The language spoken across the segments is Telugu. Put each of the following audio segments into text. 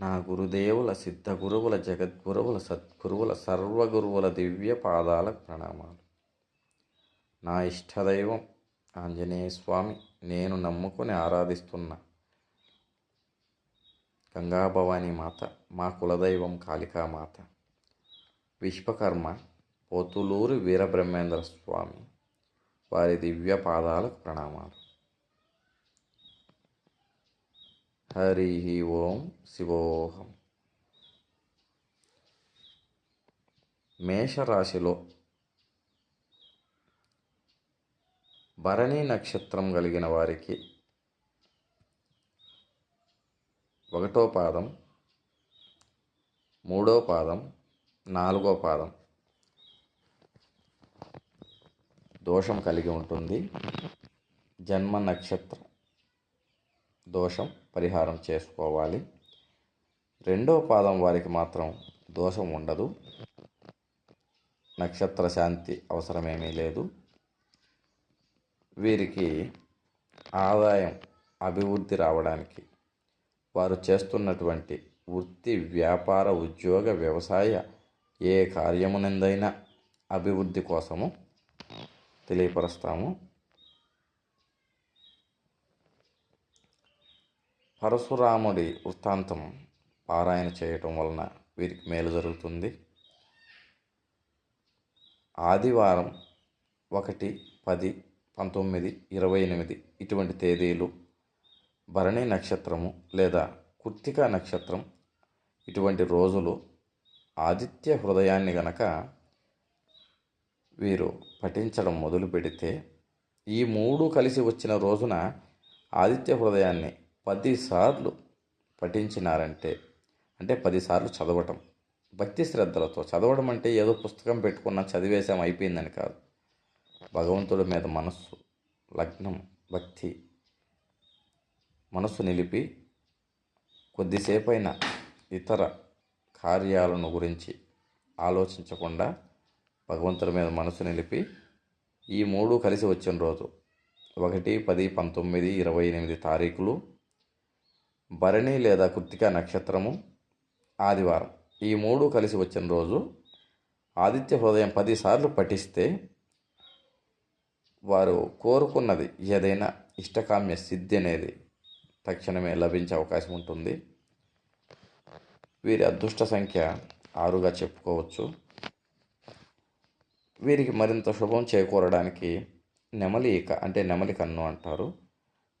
నా గురుదేవుల సిద్ధ గురువుల జగద్గురువుల సద్గురువుల సర్వగురువుల దివ్య పాదాల ప్రణామాలు. నా ఇష్టదైవం ఆంజనేయ స్వామి నేను నమ్ముకొని ఆరాధిస్తున్న గంగాభవాని మాత మా కులదైవం కాళికామాత విశ్వకర్మ పోతులూరు వీరబ్రహ్మేంద్ర స్వామి వారి దివ్య పాదాలకు ప్రణామాలు. హరి ఓం శివోహం మేషరాశిలో భరణి నక్షత్రం కలిగిన వారికి ఒకటో పాదం మూడో పాదం నాలుగో పాదం దోషం కలిగి ఉంటుంది. జన్మ నక్షత్రం దోషం పరిహారం చేసుకోవాలి. రెండో పాదం వారికి మాత్రం దోషం ఉండదు. నక్షత్ర శాంతి అవసరమేమీ లేదు. వీరికి ఆదాయం అభివృద్ధి రావడానికి వారు చేస్తున్నటువంటి వృత్తి వ్యాపార ఉద్యోగ వ్యవసాయ ఏ కార్యమునందైనా అభివృద్ధి కోసము తెలియపరుస్తాము. పరశురాముడి వృత్తాంతం పారాయణ చేయటం వలన వీరికి మేలు జరుగుతుంది. ఆదివారం ఒకటి పది పంతొమ్మిది ఇరవై ఎనిమిది ఇటువంటి తేదీలు భరణి నక్షత్రము లేదా కుర్తికా నక్షత్రం ఇటువంటి రోజులు ఆదిత్య హృదయాన్ని గనక వీరు పఠించడం మొదలు పెడితే ఈ మూడు కలిసి వచ్చిన రోజున ఆదిత్య హృదయాన్ని పదిసార్లు పఠించినారంటే అంటే పదిసార్లు చదవటం. భక్తి శ్రద్ధలతో. చదవడం అంటే ఏదో పుస్తకం పెట్టుకున్న చదివేశాం అయిపోయిందని కాదు. భగవంతుడి మీద మనస్సు లగ్నం భక్తి మనస్సు నిలిపి కొద్దిసేపైన ఇతర కార్యాలను గురించి ఆలోచించకుండా భగవంతుడి మీద మనసు నిలిపి ఈ మూడు కలిసి వచ్చిన రోజు ఒకటి పది పంతొమ్మిది ఇరవై ఎనిమిది తారీఖులు భరణి లేదా కృత్తిక నక్షత్రము ఆదివారం. ఈ మూడు కలిసి వచ్చిన రోజు ఆదిత్య హృదయం పదిసార్లు పఠిస్తే వారు కోరుకున్నది ఏదైనా ఇష్టకామ్య సిద్ధి అనేది తక్షణమే లభించే అవకాశం ఉంటుంది. వీరి అదృష్ట సంఖ్య ఆరుగా చెప్పుకోవచ్చు. వీరికి మరింత శుభం చేకూరడానికి నెమలి ఇక అంటే నెమలి కన్ను అంటారు.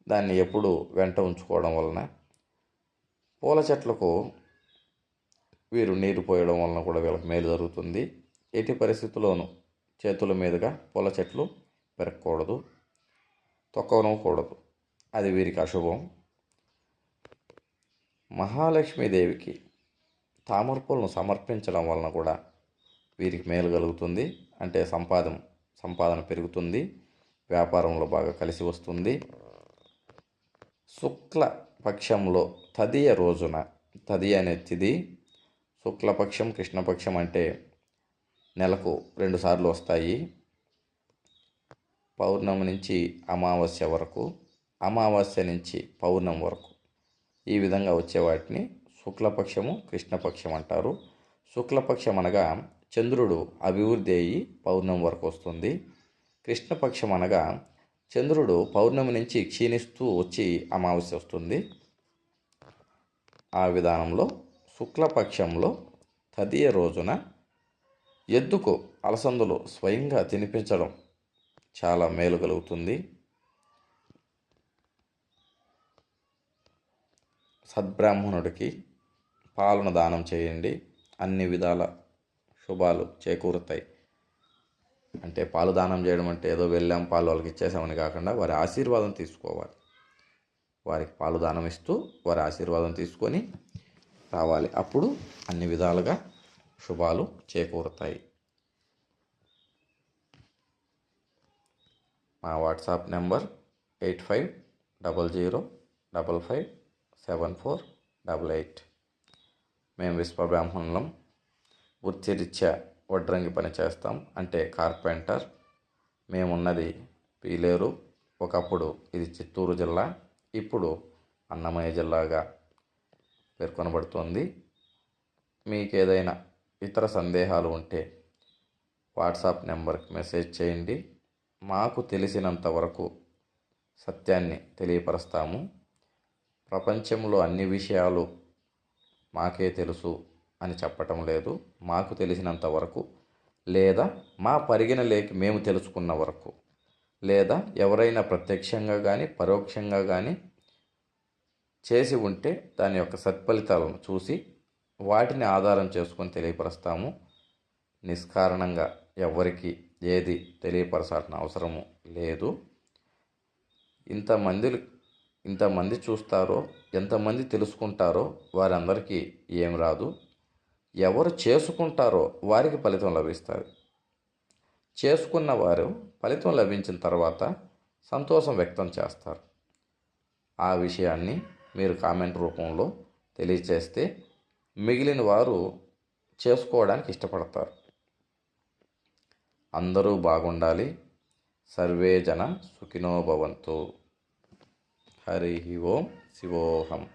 దాన్ని ఎప్పుడు వెంట ఉంచుకోవడం వలన పూల చెట్లకు వీరు నీరు పోయడం వలన కూడా వీళ్ళకి మేలు జరుగుతుంది. ఎట్టి పరిస్థితుల్లోనూ చేతుల మీదుగా పూల చెట్లు పెరగకూడదు తొక్కనకూడదు అది వీరికి అశుభం. మహాలక్ష్మీదేవికి తామరపూలను సమర్పించడం వలన కూడా వీరికి మేలు కలుగుతుంది. అంటే సంపాదన సంపాదన పెరుగుతుంది. వ్యాపారంలో బాగా కలిసి వస్తుంది. శుక్ల పక్షంలో తదియ రోజున తది అనే తిది శుక్లపక్షం కృష్ణపక్షం అంటే నెలకు రెండుసార్లు వస్తాయి. పౌర్ణమి నుంచి అమావాస్య వరకు అమావాస్య నుంచి పౌర్ణమి వరకు. ఈ విధంగా వచ్చే వాటిని శుక్లపక్షము కృష్ణపక్షం అంటారు. శుక్లపక్షం అనగా చంద్రుడు అభివృద్ధి అయ్యి పౌర్ణమి వరకు వస్తుంది. కృష్ణపక్షం అనగా చంద్రుడు పౌర్ణమి నుంచి క్షీణిస్తూ వచ్చి అమావాస్య వస్తుంది. ఆ విధానంలో శుక్లపక్షంలో తదియ రోజున ఎద్దుకు అలసందులు స్వయంగా తినిపించడం చాలా మేలు కలుగుతుంది. సద్బ్రాహ్మణుడికి పాలన దానం చేయండి. అన్ని విధాల శుభాలు చేకూరుతాయి. అంటే పాలు దానం చేయడం అంటే ఏదో వెళ్ళాం పాలు వాళ్ళకి ఇచ్చేసామని కాకుండా వారి ఆశీర్వాదం తీసుకోవాలి. వారికి పాలు దానం ఇస్తూ వారి ఆశీర్వాదం తీసుకొని రావాలి. అప్పుడు అన్ని విధాలుగా శుభాలు చేకూరుతాయి. మా WhatsApp number eight five double zero double five seven four double eight. మేము విశ్వ బ్రాహ్మణులం వృత్తిరీత్యా వడ్రంగి పని చేస్తాం. అంటే కార్పెంటర్ మేమున్నది పీలేరు. ఒకప్పుడు ఇది చిత్తూరు జిల్లా ఇప్పుడు అన్నమయ్య జిల్లాగా పేర్కొనబడుతోంది. మీకు ఏదైనా ఇతర సందేహాలు ఉంటే వాట్సాప్ నెంబర్కి మెసేజ్ చేయండి. మాకు తెలిసినంత వరకు సత్యాన్ని తెలియపరుస్తాము. ప్రపంచంలో అన్ని విషయాలు మాకే తెలుసు. అని చెప్పటం లేదు. మాకు తెలిసినంత వరకు లేదా మా పరిగణలేకి మేము తెలుసుకున్న వరకు లేదా ఎవరైనా ప్రత్యక్షంగా కానీ పరోక్షంగా కానీ చేసి ఉంటే దాని యొక్క సత్ఫలితాలను చూసి వాటిని ఆధారం చేసుకొని తెలియపరుస్తాము. నిష్కారణంగా ఎవరికి ఏది తెలియపరచాల్సిన అవసరము లేదు. ఇంతమంది ఇంతమంది చూస్తారో ఎంతమంది తెలుసుకుంటారో వారందరికీ ఏం రాదు. ఎవరు చేసుకుంటారో వారికి ఫలితం లభిస్తుంది. చేసుకున్న వారు ఫలితం లభించిన తర్వాత సంతోషం వ్యక్తం చేస్తారు. ఆ విషయాన్ని మీరు కామెంట్ రూపంలో తెలియచేస్తే మిగిలిన వారు చేసుకోవడానికి ఇష్టపడతారు. అందరూ బాగుండాలి. సర్వే జన సుఖినో భవంతు. హరి ఓం శివోహం.